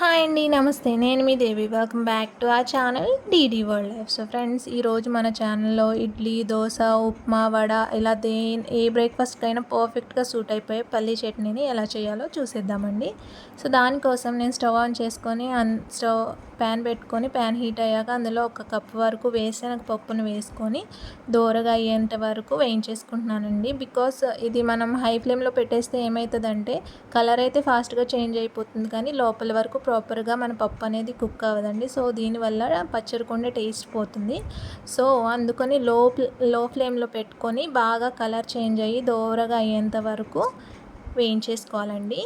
Hi అండి నమస్తే. నేను మీ దేవి. వెల్కమ్ బ్యాక్ టు ఆ channel DD world life so friends ఈరోజు మన ఛానల్లో ఇడ్లీ దోశ ఉప్మా వడ ఇలా దే ఏ బ్రేక్ఫాస్ట్కైనా పర్ఫెక్ట్గా సూట్ అయిపోయే పల్లీ చట్నీని ఎలా చేయాలో చూసేద్దామండి. సో దానికోసం నేను స్టవ్ ఆన్ చేసుకొని అన్ స్టవ్ ప్యాన్ పెట్టుకొని ప్యాన్ హీట్ అయ్యాక అందులో ఒక కప్ వరకు వేసిన పప్పును వేసుకొని దోరగా అయ్యేంత వరకు వేయించేసుకుంటున్నానండి. బికాస్ ఇది మనం హై ఫ్లేమ్లో పెట్టేస్తే ఏమవుతుందంటే కలర్ అయితే ఫాస్ట్గా చేంజ్ అయిపోతుంది కానీ లోపల వరకు ప్రాపర్గా మన పప్పు అనేది కుక్ అవ్వదండి. సో దీనివల్ల పచ్చడికొండే టేస్ట్ పోతుంది. సో అందుకని లో లో ఫ్లేమ్లో పెట్టుకొని బాగా కలర్ చేంజ్ అయ్యి దోరగా అయ్యేంత వరకు వేయించేసుకోవాలండి.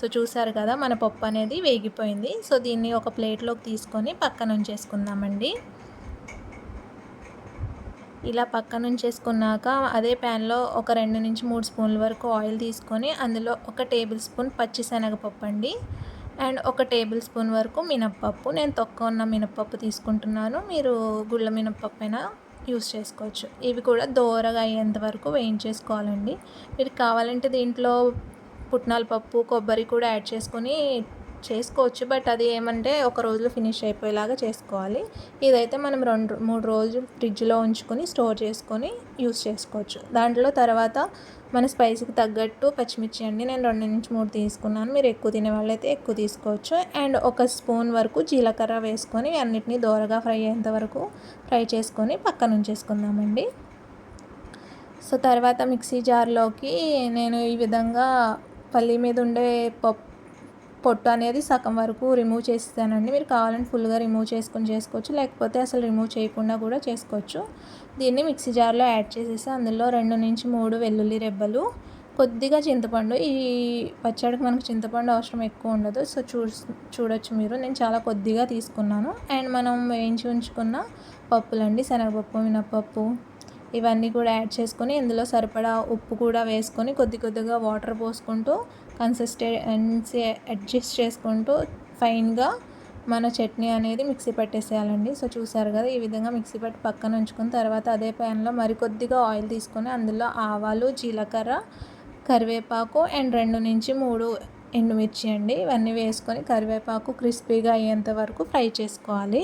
సో చూసారు కదా మన పప్పు అనేది వేగిపోయింది. సో దీన్ని ఒక ప్లేట్లోకి తీసుకొని పక్కన ఉంచేసుకుందామండి. ఇలా పక్కన ఉంచేసుకున్నాక అదే ప్యాన్లో ఒక రెండు నుంచి మూడు స్పూన్ల వరకు ఆయిల్ తీసుకొని అందులో ఒక టేబుల్ స్పూన్ పచ్చిశనగపప్పు అండి. అండ్ ఒక టేబుల్ స్పూన్ వరకు మినప్పప్పు. నేను తొక్క ఉన్న మినప్పప్పు తీసుకుంటున్నాను. మీరు గుళ్ళ మినప్పప్పు అయినా యూస్ చేసుకోవచ్చు. ఇవి కూడా దోరగా అయ్యేంత వరకు వేయించేసుకోవాలండి. మీరు కావాలంటే దీంట్లో పుట్నాల పప్పు కొబ్బరి కూడా యాడ్ చేసుకొని చేసుకోవచ్చు. బట్ అది ఏమంటే ఒక రోజులో ఫినిష్ అయిపోయేలాగా చేసుకోవాలి. ఇదైతే మనం రెండు మూడు రోజులు ఫ్రిడ్జ్లో ఉంచుకొని స్టోర్ చేసుకొని యూస్ చేసుకోవచ్చు. దాంట్లో తర్వాత మన స్పైసీకి తగ్గట్టు పచ్చిమిర్చి అండి నేను రెండు నుంచి మూడు తీసుకున్నాను. మీరు ఎక్కువ తినే వాళ్ళైతే ఎక్కువ తీసుకోవచ్చు. అండ్ ఒక స్పూన్ వరకు జీలకర్ర వేసుకొని అన్నిటినీ దోరగా ఫ్రై అయ్యేంత వరకు ఫ్రై చేసుకొని పక్కన ఉంచేసుకుందామండి. సో తర్వాత మిక్సీ జార్లోకి నేను ఈ విధంగా పల్లి మీద ఉండే పప్పు పొట్టు అనేది సగం వరకు రిమూవ్ చేస్తానండి. మీరు కావాలంటే ఫుల్గా రిమూవ్ చేసుకొని చేసుకోవచ్చు. లేకపోతే అసలు రిమూవ్ చేయకుండా కూడా చేసుకోవచ్చు. దీన్ని మిక్సీ జార్లో యాడ్ చేసేసి అందులో రెండు నుంచి మూడు వెల్లుల్లి రెబ్బలు కొద్దిగా చింతపండు. ఈ పచ్చడికి మనకు చింతపండు అవసరం ఎక్కువ ఉండదు. సో చూ చూడొచ్చు మీరు. నేను చాలా కొద్దిగా తీసుకున్నాను. అండ్ మనం వేయించి ఉంచుకున్న పప్పులండి. శనగపప్పు మినప్పప్పు. ఇవన్నీ కూడా యాడ్ చేసుకొని ఇందులో సరిపడా ఉప్పు కూడా వేసుకొని కొద్ది కొద్దిగా వాటర్ పోసుకుంటూ కన్సిస్టెన్సీ అడ్జస్ట్ చేసుకుంటూ ఫైన్గా మన చట్నీ అనేది మిక్సీ పట్టేసేయాలండి. సో చూసారు కదా ఈ విధంగా మిక్సీ పట్టి పక్కన ఉంచుకున్న తర్వాత అదే ప్యాన్లో మరికొద్దిగా ఆయిల్ తీసుకొని అందులో ఆవాలు జీలకర్ర కరివేపాకు అండ్ రెండు నుంచి మూడు ఎండుమిర్చి అండి. ఇవన్నీ వేసుకొని కరివేపాకు క్రిస్పీగా అయ్యేంత వరకు ఫ్రై చేసుకోవాలి.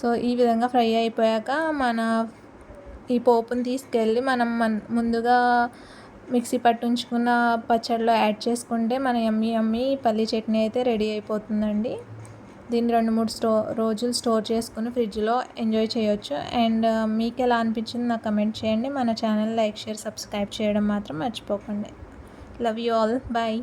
సో ఈ విధంగా ఫ్రై అయిపోయాక మన ఈ పోపుని తీసుకెళ్ళి మనం మన ముందుగా మిక్సీ పట్టించుకున్న పచ్చడిలో యాడ్ చేసుకుంటే మన ఎమ్మి ఎమ్మి పల్లి చట్నీ అయితే రెడీ అయిపోతుందండి. దీన్ని రెండు మూడు స్టో రోజులు స్టోర్ చేసుకుని ఫ్రిడ్జ్లో ఎంజాయ్ చేయొచ్చు. అండ్ మీకు ఎలా అనిపించింది నాకు కమెంట్ చేయండి. మన ఛానల్ లైక్ షేర్ సబ్స్క్రైబ్ చేయడం మాత్రం మర్చిపోకండి. Love you all. బాయ్.